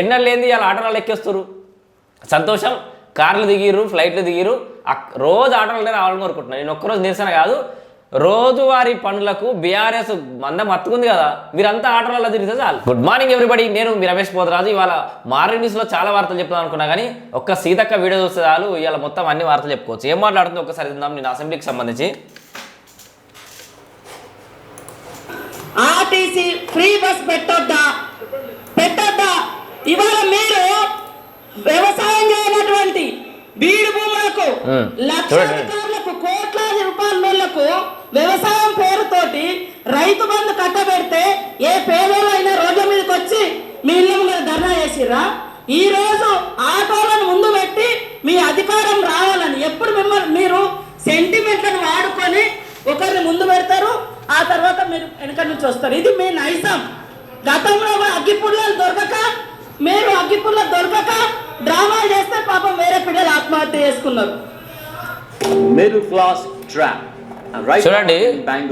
ఎన్నెళ్ళు లేని ఇలా ఆటోలలో ఎక్కేస్తారు సంతోషం. కార్లు దిగిరు ఫ్లైట్లు దిగిరు రోజు ఆటోలనే రావాలని కోరుకుంటున్నాను నేను ఒక్కరోజు నిరసన కాదు. రోజువారీ పనులకు బీఆర్ఎస్ మందం మత్తుకుంది కదా. మీరంతా ఆటలలో తిరిగితే చాలు. గుడ్ మార్నింగ్ ఎవ్రీబడి నేను మీ రమేష్ పోతరాజు. ఇవాళ మార్నింగ్ న్యూస్లో చాలా వార్తలు చెప్తాను అనుకున్నా కానీ ఒక్క సీతక్క వీడియో చూస్తే చాలు. ఇవాళ మొత్తం అన్ని వార్తలు చెప్పుకోవచ్చు. ఏం మాట్లాడుతుందో ఒకసారి తిందాం నేను అసెంబ్లీకి సంబంధించి. ఆర్టీసీ ఫ్రీ బస్ పెట్టొద్దా? పెట్టొద్దా ఇవాళ మీరు వ్యవసాయం చేయనటువంటి బీడు భూములకు మ్మ్. లక్షాధికారులకు కోట్లాది రూపాయలకు వ్యవసాయం పేరుతోటి రైతు బంధు కట్టబెడితే ఏ పేదోళ్ళైనా రోడ్ల మీదకి వచ్చి మీ ఇళ్ళ మీద ధర్నా చేసిరా ఈ రోజు ఆటోలను ముందు పెట్టి మీ అధికారం రావాలని ఎప్పుడు మిమ్మల్ని మీరు సెంటిమెంట్లను వాడుకొని ఒకరిని ముందు పెడతారు ఆ తర్వాత మీరు వెనక నుంచి వస్తారు. ఇది మీ నైజం. గతంలో అగ్గిపుల్లలు దొరకక మీరు అగ్గిపుల్ల దొరకక డ్రామాలు చేస్తే పాపం వేరే పిల్లలు ఆత్మహత్య చేసుకున్నారు. Trap. And right చూడండి,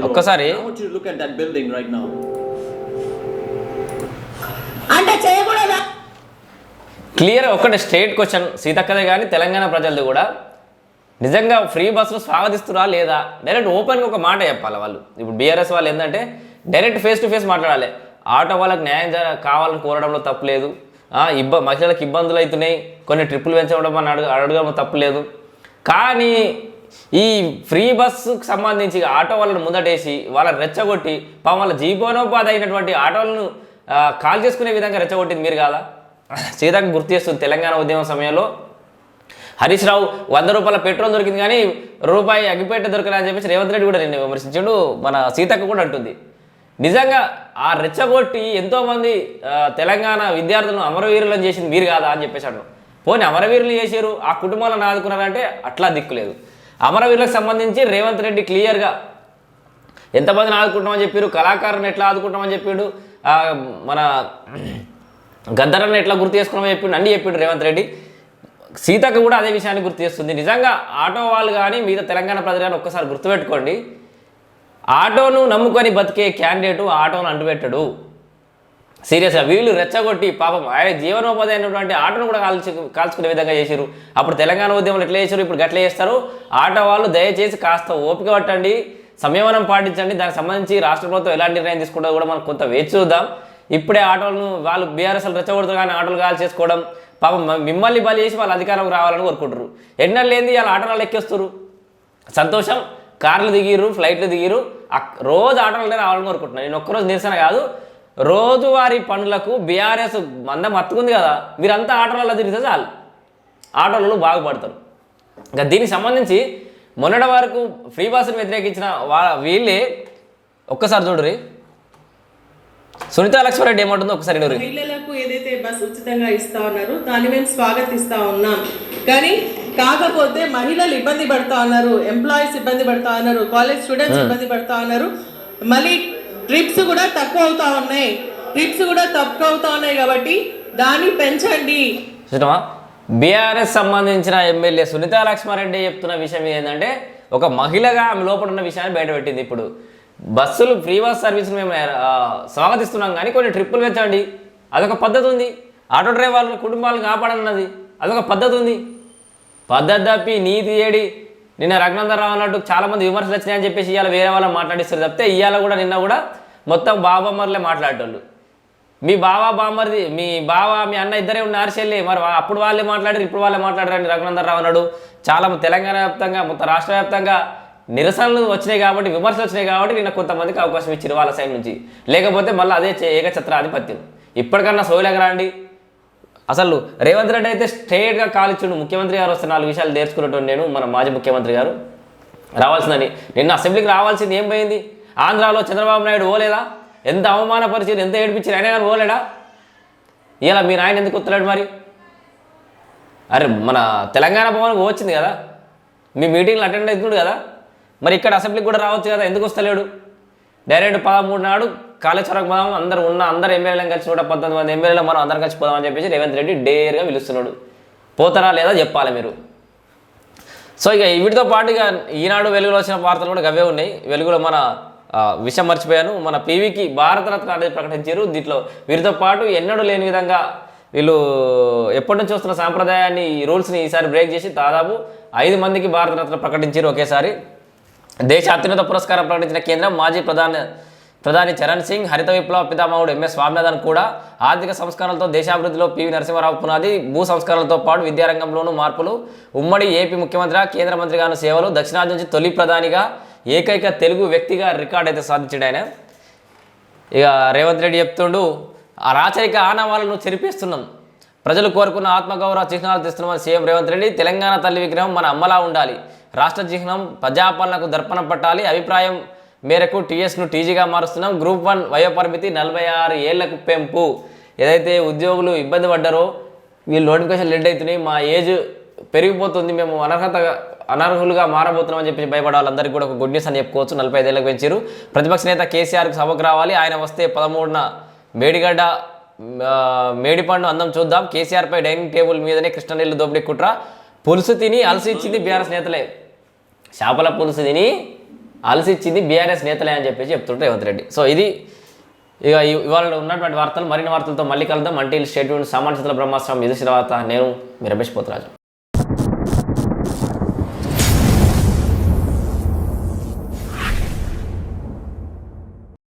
ఒక్కసారి. That building right now. అంటే చేయకూడదా? క్లియర్ ఒకటి స్ట్రేట్ క్వశ్చన్ సీతక్కదే కానీ తెలంగాణ ప్రజలది కూడా. నిజంగా ఫ్రీ బస్సులు స్వాగతిస్తురా లేదా? డైరెక్ట్ ఓపెన్గా ఒక మాట చెప్పాలి వాళ్ళు. ఇప్పుడు బీఆర్ఎస్ వాళ్ళు ఏంటంటే డైరెక్ట్ ఫేస్ టు ఫేస్ మాట్లాడాలి. ఆటో వాళ్ళకి న్యాయం కావాలని కోరడంలో తప్పు లేదు. ఆ, ఇబ్బ మహిళలకు ఇబ్బందులు అవుతున్నాయి కొన్ని ట్రిప్పులు పెంచడం అని అడుగు అడగడం తప్పు లేదు. కానీ ఈ ఫ్రీ బస్సుకు సంబంధించి ఆటో వాళ్ళని ముందటేసి వాళ్ళని రెచ్చగొట్టి పాపం వాళ్ళ జీవనోపాధి అయినటువంటి ఆటోలను కాల్ చేసుకునే విధంగా రెచ్చగొట్టింది మీరు కాదా? సీతకు గుర్తు చేస్తుంది తెలంగాణ ఉద్యమం సమయంలో. హరీష్ రావు వంద రూపాయల పెట్రోల్ దొరికింది కానీ రూపాయి అగ్గిపేట దొరకలే అని చెప్పేసి రేవంత్ రెడ్డి కూడా నిన్ను విమర్శించాడు మన సీతక్క కూడా అంటుంది. నిజంగా ఆ రెచ్చగొట్టి ఎంతోమంది తెలంగాణ విద్యార్థులను అమరవీరులను చేసింది మీరు కాదా అని చెప్పేశాడు పోనీ అమరవీరులు చేశారు ఆ కుటుంబాలను ఆదుకున్నారంటే అట్లా దిక్కులేదు అమరవీరులకు సంబంధించి రేవంత్ రెడ్డి క్లియర్గా ఎంతమందిని ఆదుకుంటామని చెప్పారు కళాకారుని ఎట్లా ఆదుకుంటామని చెప్పాడు మన గద్దరని ఎట్లా గుర్తు చేసుకున్నామని చెప్పిండు అన్నీ చెప్పిండు రేవంత్ రెడ్డి. సీతకు కూడా అదే విషయాన్ని గుర్తు చేస్తుంది. నిజంగా ఆటో వాళ్ళు కానీ మిగతా తెలంగాణ ప్రజలు కానీ ఒక్కసారి గుర్తుపెట్టుకోండి. ఆటోను నమ్ముకొని బతికే క్యాండిడేటు ఆటోను అంటుపెట్టడు సీరియస్గా వీళ్ళు రెచ్చగొట్టి పాపం ఆయన జీవనోపాధి అయినటువంటి ఆటను కూడా కాల్చి కాల్చుకునే విధంగా చేశారు అప్పుడు తెలంగాణ ఉద్యమంలో ఎట్లా చేశారు ఇప్పుడు గట్లే చేస్తారు. ఆట వాళ్ళు దయచేసి కాస్త ఓపిక పట్టండి. సంయమనం పాటించండి. దానికి సంబంధించి రాష్ట్ర ప్రభుత్వం ఎలాంటి నిర్ణయం తీసుకుంటుందో కూడా మనం కొంత వేచి చూద్దాం. ఇప్పుడే ఆటోలను వాళ్ళు బీఆర్ఎస్లు రెచ్చగొడుతూ కానీ ఆటోలు కాల్ చేసుకోవడం పాపం మిమ్మల్ని బలి చేసి వాళ్ళు అధికారంలోకి రావాలని కోరుకుంటారు ఎన్నెళ్ళు లేని వాళ్ళ ఆటోలలో ఎక్కేస్తారు సంతోషం. కార్లు దిగిరు ఫ్లైట్లు దిగిరు రోజు ఆటోలనే రావాలని కోరుకుంటున్నాను. నేను ఒక్కరోజు నిరసన కాదు. రోజువారీ పనులకు బీఆర్ఎస్ మందం మత్తుకుంది కదా మీరంతా ఆటోలలో తిరిగితే చాలు. ఆటోలలో బాగుపడతారు. ఇంకా దీనికి సంబంధించి మొన్నటి వరకు ఫ్రీ బస్సును వ్యతిరేకించిన వా వీళ్ళే ఒక్కసారి చూడరి సునీత లక్ష్మారెడ్డి ఏమంటుందో ఒకసారి మహిళలకు ఏదైతే బస్ ఉచితంగా ఇస్తా ఉన్నారో దాన్ని మేము స్వాగతిస్తా ఉన్నాం. కానీ కాకపోతే మహిళలు ఇబ్బంది పడతా ఉన్నారు ఎంప్లాయీస్ ఇబ్బంది పడతా ఉన్నారు కాలేజ్ స్టూడెంట్స్ ఇబ్బంది పడతా ఉన్నారు. మళ్ళీ ట్రిప్స్ కూడా తక్కువ అవుతా ఉన్నాయి. ట్రిప్స్ కూడా తక్కువ అవుతా ఉన్నాయి కాబట్టి దాన్ని పెంచండి. చూసినావా? బీఆర్ఎస్ సంబంధించిన ఎమ్మెల్యే సునీత లక్ష్మారెడ్డి చెప్తున్న విషయం ఏంటంటే ఒక మహిళగా ఆమె లోపల ఉన్న విషయాన్ని బయటపెట్టింది ఇప్పుడు. బస్సులు ఫ్రీ బస్ సర్వీస్ మేము స్వాగతిస్తున్నాం కానీ కొన్ని ట్రిప్పులు పెంచండి అదొక పద్ధతి ఉంది. ఆటో డ్రైవర్ల కుటుంబాలను కాపాడన్నది అదొక పద్ధతి ఉంది. పద్ధతి తప్పి నీతి ఏడి. నిన్న రఘునందరావు అన్నట్టు చాలామంది విమర్శలు వచ్చినాయని చెప్పేసి ఇవాళ వేరే వాళ్ళని మాట్లాడిస్తారు తప్పితే ఇవాళ కూడా నిన్న కూడా మొత్తం బాబామ్మర్లే మాట్లాడేటోళ్ళు. మీ బావ బామ్మర్ది మీ బావ మీ అన్న ఇద్దరే ఉన్నారు చెల్లి మరి అప్పుడు వాళ్ళే మాట్లాడారు ఇప్పుడు వాళ్ళే మాట్లాడారని రఘునందనరావు అన్నాడు. చాలా తెలంగాణ వ్యాప్తంగా మొత్తం రాష్ట్ర వ్యాప్తంగా నిరసనలు వచ్చినాయి కాబట్టి విమర్శలు వచ్చినాయి కాబట్టి నిన్న కొంతమందికి అవకాశం ఇచ్చారు వాళ్ళ సైడ్ నుంచి. లేకపోతే మళ్ళీ అదే ఏకఛత్రాధిపత్యం. ఇప్పటికన్నా సోలేక రండి. అసలు రేవంత్ రెడ్డి అయితే స్ట్రేట్గా కాలిచ్చుండు. ముఖ్యమంత్రి గారు వస్తే నాలుగు విషయాలు నేర్చుకున్నట్టు నేను మన మాజీ ముఖ్యమంత్రి గారు. రావాల్సిందని. నిన్న అసెంబ్లీకి రావాల్సింది ఏం పోయింది? ఆంధ్రాలో చంద్రబాబు నాయుడు పోలేదా? ఎంత అవమానపరిచారు ఎంత ఏడిపించారు అయినా కానీ పోలేడా? ఇలా మీ నాయన ఎందుకు వస్తున్నాడు మరి? అరే మన తెలంగాణ భవన్కి వచ్చింది కదా? మీ మీటింగ్లో అటెండ్ అవుతున్నాడు కదా? మరి ఇక్కడ అసెంబ్లీకి కూడా రావచ్చు కదా? ఎందుకు వస్తలేడు? డైరెక్ట్ పదమూడు నాడు కాళేశ్వరం పోదాం అందరు ఉన్న అందరు ఎమ్మెల్యేలను కలిసి నూట పంతొమ్మిది మంది ఎమ్మెల్యేలు మనం అందరం కలిసి పోదామని చెప్పేసి రేవంత్ రెడ్డి డేర్గా పిలుస్తున్నాడు. పోతారా లేదా చెప్పాలి మీరు? సో ఇక వీటితో పాటు ఇక ఈనాడు వెలుగులో వచ్చిన వార్తలు కూడా గవే ఉన్నాయి. వెలుగులో మన విషయం మర్చిపోయాను. మన పీవీకి భారతరత్న అనేది ప్రకటించారు. దీంట్లో వీరితో పాటు ఎన్నడూ లేని విధంగా వీళ్ళు ఎప్పటి నుంచి వస్తున్న సాంప్రదాయాన్ని ఈ రూల్స్ని ఈసారి బ్రేక్ చేసి దాదాపు ఐదు మందికి భారతరత్న ప్రకటించారు ఒకేసారి. దేశ అత్యున్నత పురస్కారం ప్రకటించిన కేంద్రం మాజీ ప్రధాని ప్రధాని చరణ్ సింగ్ హరిత విప్లవ పితామహుడు ఎంఎస్ స్వామినాథన్ కూడా ఆర్థిక సంస్కరణలతో దేశాభివృద్ధిలో పివి నరసింహారావు పునాది భూ సంస్కరణలతో పాటు విద్యారంగంలోనూ మార్పులు. ఉమ్మడి ఏపీ ముఖ్యమంత్రిగా కేంద్ర మంత్రిగాను సేవలు దక్షిణాది నుంచి తొలి ప్రధానిగా ఏకైక తెలుగు వ్యక్తిగా రికార్డ్ అయితే సాధించాడు ఆయన. ఇక రేవంత్ రెడ్డి చెప్తుండు ఆ రాచరిక ఆనవాళ్ళను చెరిపిస్తున్నాం. ప్రజలు కోరుకున్న ఆత్మగౌరవ చిహ్నాలు తెస్తున్నామని సీఎం రేవంత్ రెడ్డి. తెలంగాణ తల్లి విగ్రహం మన అమ్మలా ఉండాలి. రాష్ట్ర చిహ్నం ప్రజాపాలనకు దర్పణం పట్టాలి. అభిప్రాయం మేరకు టీఎస్ను టీజీగా మారుస్తున్నాం. గ్రూప్ వన్ వయోపరిమితి నలభై ఆరు ఏళ్ళకు పెంపు. ఏదైతే ఉద్యోగులు ఇబ్బంది పడ్డారో వీళ్ళు నోటిఫికేషన్ లెడ్ అవుతున్నాయి. మా ఏజ్ పెరిగిపోతుంది. మేము అనర్హత అనర్హులుగా మారబోతున్నామని చెప్పి భయపడే వాళ్ళందరికీ కూడా ఒక గుడ్ న్యూస్ అని చెప్పుకోవచ్చు. నలభై ఐదేళ్ళకు పెంచారు ప్రతిపక్ష నేత కేసీఆర్కి సభకు రావాలి. ఆయన వస్తే పదమూడున మేడిగడ్డ మేడిపండు అందం చూద్దాం. కేసీఆర్పై డైనింగ్ టేబుల్ మీదనే కృష్ణనీళ్ళు దోపిడీ కుట్ర. పులుసు తిని అలసి ఇచ్చింది బీఆర్ఎస్ నేతలే. చేపల పులుసు తిని అలసి ఇచ్చింది బీఆర్ఎస్ నేతలే అని చెప్పేసి చెప్తుంటారు రేవంత్ రెడ్డి. సో ఇది ఇక ఇవాళ ఉన్నటువంటి వార్తలు మరిన్ని వార్తలతో మళ్ళీ కలుద్దాం. అంటిల్ స్టేట్మెంట్ సామాన్యతల బ్రహ్మాస్త్రం ఇది తర్వాత నేను మీ రమేష్ పోతరాజు.